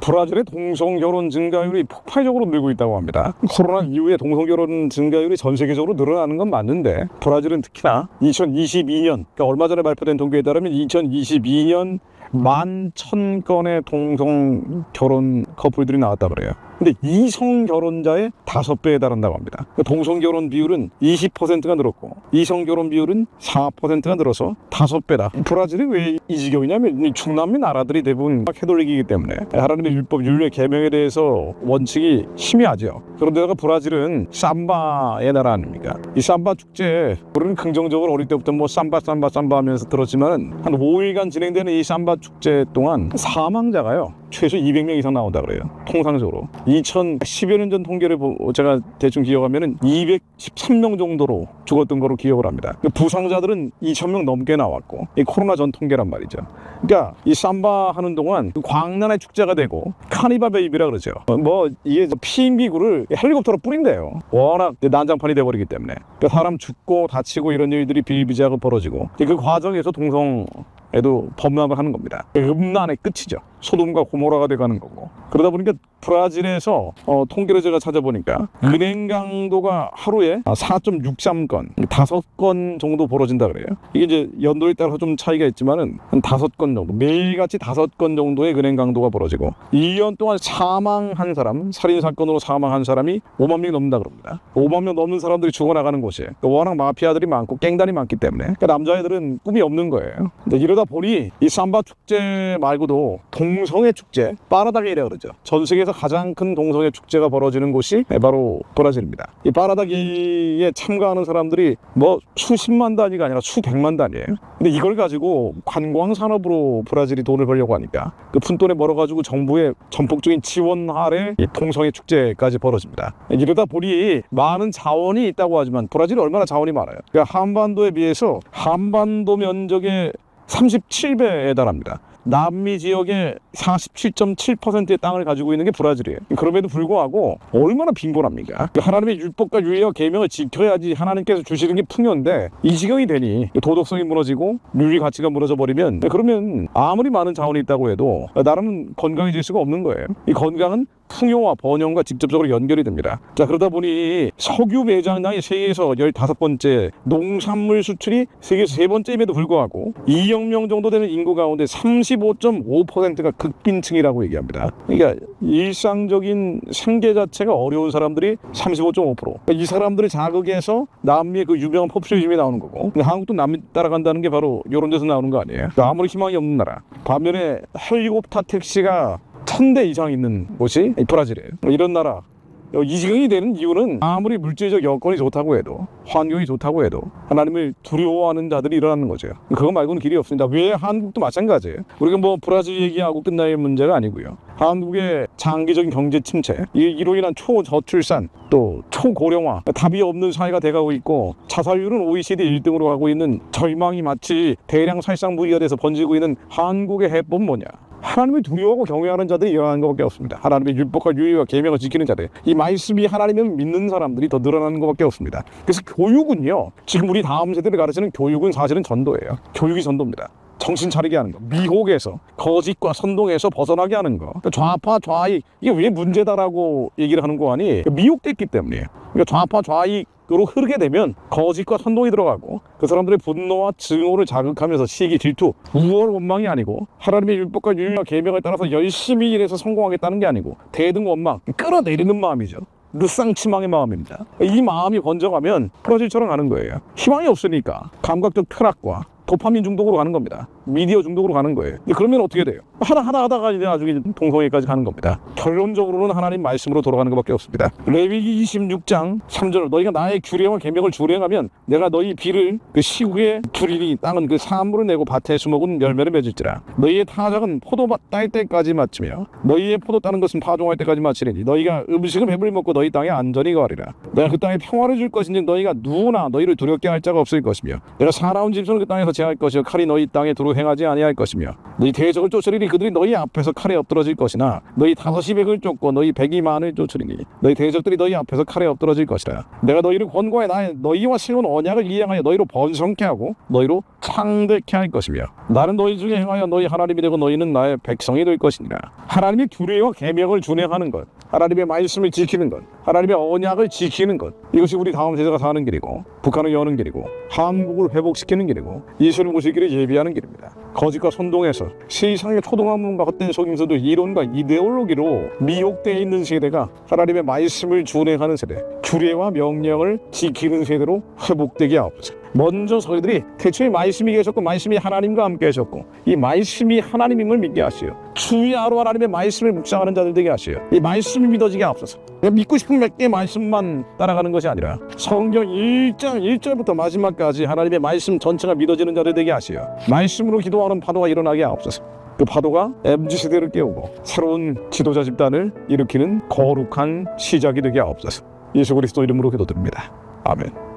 브라질의 동성 결혼 증가율이 폭발적으로 늘고 있다고 합니다. 코로나 이후에 동성 결혼 증가율이 전 세계적으로 늘어나는 건 맞는데 브라질은 특히나 2022년 그러니까 얼마 전에 발표된 통계에 따르면 2022년 만 천 건의 동성 결혼 커플들이 나왔다 그래요. 근데 이성 결혼자의 다섯 배에 달한다고 합니다. 그 동성 결혼 비율은 20%가 늘었고 이성 결혼 비율은 4%가 늘어서 다섯 배다. 브라질이 왜 이 지경이냐면 이 중남미 나라들이 대부분 캐톨릭이기 때문에 하나님의 율법 율례 계명에 대해서 원칙이 심의하죠. 그런데다가 브라질은 삼바의 나라 아닙니까? 이 삼바 축제 우리는 긍정적으로 어릴 때부터 뭐 삼바 삼바 삼바 하면서 들었지만 한 5일간 진행되는 이 삼바 축제 동안 사망자가요 최소 200명 이상 나온다 그래요 통상적으로 2010여 년 전 통계를 보- 제가 대충 기억하면 은 213명 정도로 죽었던 거로 기억을 합니다. 그 부상자들은 2,000명 넘게 나왔고 이 코로나 전 통계란 말이죠. 그러니까 이 삼바 하는 동안 그 광란의 축제가 되고 카니발 베이비라 그러죠. 어, 뭐 이게 피임기구를 헬리콥터로 뿌린대요. 워낙 난장판이 돼버리기 때문에. 그러니까 사람 죽고 다치고 이런 일들이 비일비재하게 벌어지고 그 과정에서 동성 에도 범람을 하는 겁니다. 음란의 끝이죠. 소돔과 고모라가 돼가는 거고. 그러다 보니까 브라질에서 어, 통계를 제가 찾아보니까 은행 강도가 하루에 4.63건, 5건 정도 벌어진다 그래요. 이게 이제 연도에 따라서 좀 차이가 있지만은 한 5건 정도, 매일같이 5건 정도의 은행 강도가 벌어지고 1년 동안 사망한 사람, 살인 사건으로 사망한 사람이 5만 명이 넘는다 그럽니다. 5만 명 넘는 사람들이 죽어나가는 곳이에요. 그러니까 워낙 마피아들이 많고 깽단이 많기 때문에 그러니까 남자애들은 꿈이 없는 거예요. 근데 이러다 보니 이 삼바 축제 말고도 동 성애 축제, 빠라다기라 그러죠. 전 세계에서 가장 큰 동성애 축제가 벌어지는 곳이 바로 브라질입니다. 이 빠라다기에 참가하는 사람들이 뭐 수십만 단위가 아니라 수백만 단위예요. 근데 이걸 가지고 관광 산업으로 브라질이 돈을 벌려고 하니까 그 푼돈에 벌어가지고 정부의 전폭적인 지원 아래 이 동성애 축제까지 벌어집니다. 이러다 보니 많은 자원이 있다고 하지만 브라질이 얼마나 자원이 많아요. 그러니까 한반도에 비해서 한반도 면적의 37배에 달합니다. 남미 지역의 47.7%의 땅을 가지고 있는 게 브라질이에요. 그럼에도 불구하고 얼마나 빈곤합니까? 그 하나님의 율법과 율례와 계명을 지켜야지 하나님께서 주시는 게 풍요인데 이 지경이 되니 도덕성이 무너지고 윤리 가치가 무너져 버리면 그러면 아무리 많은 자원이 있다고 해도 나라는 건강해질 수가 없는 거예요. 이 건강은 풍요와 번영과 직접적으로 연결이 됩니다. 자 그러다 보니 석유 매장량이 세계에서 15번째, 농산물 수출이 세계에서 세 번째임에도 불구하고 2억 명 정도 되는 인구 가운데 35.5%가 극빈층이라고 얘기합니다. 그러니까 일상적인 생계 자체가 어려운 사람들이 35.5%. 그러니까 이 사람들을 자극해서 남미의 그 유명한 포퓰리즘이 나오는 거고 한국도 남미 따라간다는 게 바로 이런 데서 나오는 거 아니에요? 아무리 희망이 없는 나라. 반면에 헬리콥터 택시가 천 대 이상 있는 곳이 이 브라질이에요. 이런 나라 어, 이 지경이 되는 이유는 아무리 물질적 여건이 좋다고 해도 환경이 좋다고 해도 하나님을 두려워하는 자들이 일어나는 거죠. 그거 말고는 길이 없습니다. 왜 한국도 마찬가지예요. 우리가 뭐 브라질 얘기하고 끝날 문제가 아니고요. 한국의 장기적인 경제 침체, 이- 이로 인한 초저출산, 또 초고령화, 답이 없는 사회가 돼가고 있고 자살률은 OECD 1등으로 가고 있는 절망이 마치 대량 살상무기가 돼서 번지고 있는 한국의 해법은 뭐냐? 하나님을 두려워하고 경외하는 자들이 일어나는 것밖에 없습니다. 하나님의 율법과 유의와 계명을 지키는 자들, 이 말씀이 하나님을 믿는 사람들이 더 늘어나는 것밖에 없습니다. 그래서 교육은요, 지금 우리 다음 세대를 가르치는 교육은 사실은 전도예요. 교육이 전도입니다. 정신 차리게 하는 거, 미혹에서 거짓과 선동에서 벗어나게 하는 거, 그러니까 좌파 좌익 이게 왜 문제다라고 얘기를 하는 거 아니? 미혹됐기 때문이에요. 그러니까 좌파 좌익 으로 흐르게 되면 거짓과 선동이 들어가고 그 사람들의 분노와 증오를 자극하면서 시기 질투 우월 원망이 아니고 하나님의 율법과 율과 계명에 따라서 열심히 일해서 성공하겠다는 게 아니고 대등 원망 끌어내리는 마음이죠 르쌍치망의 마음입니다 이 마음이 번져가면 브라질처럼 가는 거예요 희망이 없으니까 감각적 쾌락과 도파민 중독으로 가는 겁니다. 미디어 중독으로 가는 거예요. 그러면 어떻게 돼요? 하다 하다 하다가 이제 나중에 동성애까지 가는 겁니다. 결론적으로는 하나님 말씀으로 돌아가는 것밖에 없습니다. 레위기 26장 3절 너희가 나의 규례와 계명을 주행하면 내가 너희 비를 그 시국에 불이니 땅은 그 사물을 내고 밭에 수목은 열매를 맺을지라 너희의 타작은 포도밭 딸 때까지 마치며 너희의 포도 따는 것은 파종할 때까지 마치리니 너희가 음식을 배불리 먹고 너희 땅에 안전히 거하리라 내가 그 땅에 평화를 줄 것인지 너희가 누구나 너희를 두렵게 할 자가 없을 것이며 내가 살아온 짐승을 그 땅에서 멸시할 것이요 칼이 너희 땅에 두루 행하지 아니할 것이며 너희 대적을 쫓으리니 그들이 너희 앞에서 칼에 엎드러질 것이나 너희 다섯이 백을 쫓고 너희 백이 만을 쫓으리니 너희 대적들이 너희 앞에서 칼에 엎드러질 것이라. 내가 너희를 권고해 나의 너희와 세운 언약을 이행하여 너희로 번성케 하고 너희로 창대케 할 것이며 나는 너희 중에 행하여 너희 하나님이 되고 너희는 나의 백성이 될 것이니라. 하나님의 규례와 계명을 준행하는 것 하나님의 말씀을 지키는 것 하나님의 언약을 지키는 것 이것이 우리 다음 세대가 사는 길이고 북한을 여는 길이고 한국을 회복시키는 길이고 예수를 모실 길을 예비하는 길입니다. 거짓과 선동해서 세상의 초등학문과 헛된 속임수도 이론과 이데올로기로 미혹되어 있는 세대가 하나님의 말씀을 준행하는 세대 규례와 명령을 지키는 세대로 회복되게 하옵소서 먼저 저희들이 태초에 말씀이 계셨고 말씀이 하나님과 함께 하셨고 이 말씀이 하나님임을 믿게 하시오. 주야로 하나님의 말씀을 묵상하는 자들 되게 하시오. 이 말씀이 믿어지게 하옵소서. 믿고 싶은 몇 개의 말씀만 따라가는 것이 아니라 성경 1장 1절부터 마지막까지 하나님의 말씀 전체가 믿어지는 자들 되게 하시오. 말씀으로 기도하는 파도가 일어나게 하옵소서. 그 파도가 MZ세대를 깨우고 새로운 지도자 집단을 일으키는 거룩한 시작이 되게 하옵소서. 예수 그리스도 이름으로 기도드립니다. 아멘